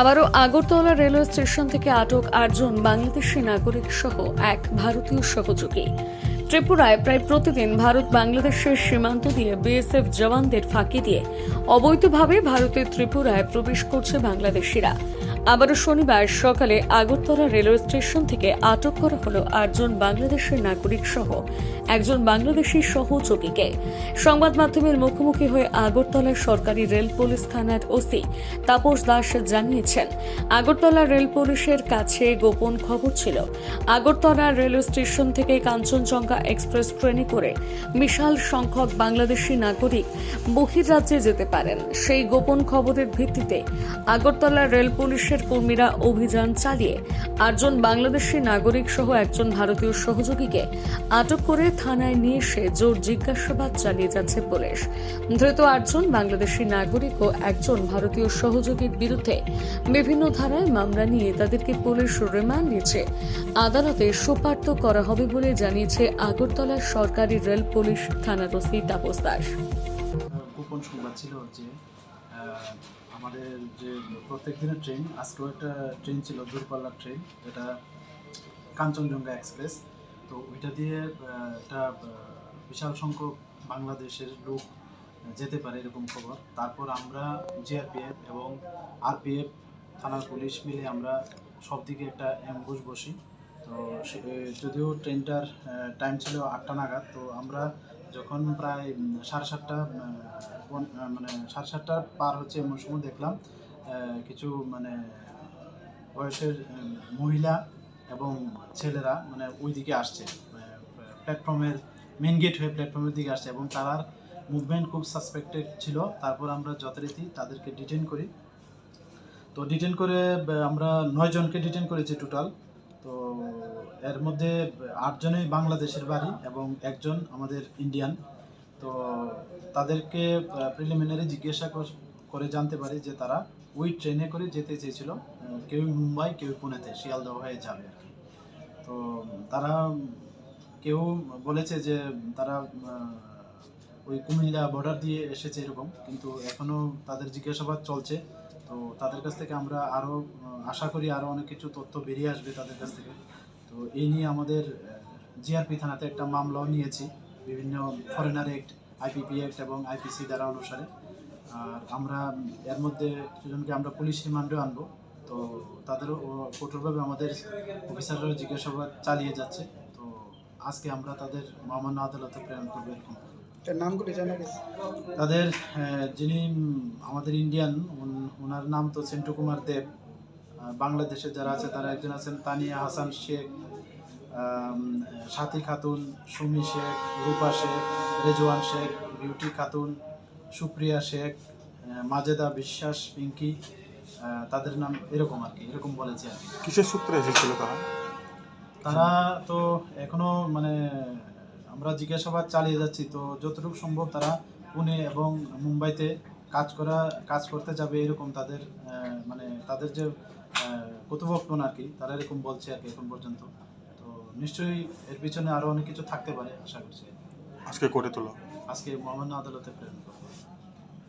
আবারও Agartala railway station থেকে আটক আটজন বাংলাদেশি নাগরিক সহ এক ভারতীয় সহযোগী। ত্রিপুরায় প্রায় প্রতিদিন ভারত বাংলাদেশের সীমান্ত দিয়ে বিএসএফ জওয়ানদের ফাঁকি দিয়ে অবৈধভাবে ভারতের ত্রিপুরায় প্রবেশ করছে বাংলাদেশিরা। আবারও শনিবার সকালে আগরতলা রেলওয়ে স্টেশন থেকে আটক করা হলো আটজন বাংলাদেশের নাগরিক সহ একজন বাংলাদেশি সহযোগীকে। সংবাদ মাধ্যমের মুখোমুখি হয়ে আগরতলা সরকারি রেল পুলিশ থানার ওসি তাপস দাস জানিয়েছেন, আগরতলা রেল পুলিশের কাছে গোপন খবর ছিল। আগরতলা রেলওয়ে স্টেশন থেকে কাঞ্চনজঙ্ঘা এক্সপ্রেস ট্রেনে করে বিশাল সংখ্যক বাংলাদেশি নাগরিক বহির্রাজ্যে যেতে পারেন। সেই গোপন খবরের ভিত্তিতে আগরতলা রেল পুলিশের কর্মীরা অভিযান চালিয়ে আটজন বাংলাদেশি নাগরিক সহ একজন ভারতীয় সহযোগীকে আটক করে থানায় নিয়ে এসে জোর জিজ্ঞাসাবাদ চালিয়ে যাচ্ছে পুলিশ। ধৃত আটজন বাংলাদেশি নাগরিক ও একজন ভারতীয় সহযোগীর বিরুদ্ধে বিভিন্ন ধারায় মামলা নিয়ে তাদেরকে পুলিশ রিমান্ড নিচ্ছে আদালতে সোপার্দ করা হবে বলে জানিয়েছে আগরতলা সরকারি রেল পুলিশ থানার ওসি তাপস দাস। গোপন সংবাদ ছিল যে আমাদের যে প্রত্যেক দিনের ট্রেন আজকেও একটা ট্রেন ছিল, দূরপাল্লার ট্রেন যেটা কাঞ্চনজঙ্ঘা এক্সপ্রেস তো ওইটা দিয়ে একটা বিশাল সংখ্যক বাংলাদেশের লোক যেতে পারে এরকম খবর। তারপর আমরা জিআরপিএফ এবং আরপিএফ থানার পুলিশ মিলে আমরা সব দিকে একটা অ্যাম্বুশ বসি। তো যদিও ট্রেনটার টাইম ছিল আটটা নাগাদ, তো আমরা যখন প্রায় সাড়ে সাতটা মানে সাড়ে সাতটা পার হচ্ছে এমন সময় দেখলাম কিছু মানে বয়সের মহিলা এবং ছেলেরা মানে ওই দিকে আসছে প্ল্যাটফর্মের মেন গেট হয়ে প্ল্যাটফর্মের দিকে আসছে এবং তার মুভমেন্ট খুব সাসপেক্টেড ছিল। তারপর আমরা যথারীতি তাদেরকে ডিটেন করি। তো ডিটেন করে আমরা নয় জনকে ডিটেন করেছি টোটাল তো এর মধ্যে আটজনই বাংলাদেশের বাড়ি এবং একজন আমাদের ইন্ডিয়ান তো তাদেরকে প্রিলিমিনারি জিজ্ঞাসা করে জানতে পারি যে তারা ওই ট্রেনে করে যেতে চেয়েছিল। কেউ মুম্বাই, কেউ পুনেতে, শিয়ালদহ হয়ে যাবে আর কি। তো তারা কেউ বলেছে যে তারা ওই কুমিল্লা বর্ডার দিয়ে এসেছে এরকম, কিন্তু এখনও তাদের জিজ্ঞাসাবাদ চলছে। তো তাদের কাছ থেকে আমরা আরও আশা করি আরও অনেক কিছু তথ্য বেরিয়ে আসবে তাদের কাছ থেকে। তো এই নিয়ে আমাদের জিআরপি থানাতে একটা মামলাও নিয়েছি, বিভিন্ন ফরেনার অ্যাক্ট আইপিপি অ্যাক্ট এবং আইপিসি দ্বারা অনুসারে। আর আমরা, এর মধ্যে দুজনকে আমরা পুলিশ রিমান্ডেও আনব। তো তাদেরও কঠোরভাবে আমাদের অফিসাররা জিজ্ঞাসাবাদ চালিয়ে যাচ্ছে। তো আজকে আমরা তাদের মহামান্য আদালতে প্রেরণ করব এরকম। নামগুলি জানা গেছে। তাদের যিনি আমাদের ইন্ডিয়ান ওনার নাম তো সেন্টু কুমার দেব। বাংলাদেশে যারা আছে তারা একজন আছেন তানিয়া হাসান শেখ সাথী খাতুন সুমি শেখ রূপা শেখ রেজওয়ান শেখ বিউটি খাতুন সুপ্রিয়া শেখ মাজেদা বিশ্বাস পিঙ্কি তাদের নাম এরকম আর কি এরকম বলেছে আর কি। কিসের সূত্রে এসেছিল তারা? তারা তো এখনও মানে আমরা জিজ্ঞাসাবাদ চালিয়ে যাচ্ছি। তো যতটুকু সম্ভব তারা পুনে এবং মুম্বাইতে কাজ করা কাজ করতে যাবে এরকম তাদের মানে তাদের যে কথোপকথন আর কি তারা এরকম বলছে আর কি এখন পর্যন্ত। তো নিশ্চয়ই এর পিছনে আরও অনেক কিছু থাকতে পারে আশা করছি। আজকে করে তোলো। আজকে মহামান্য আদালতে প্রেরণ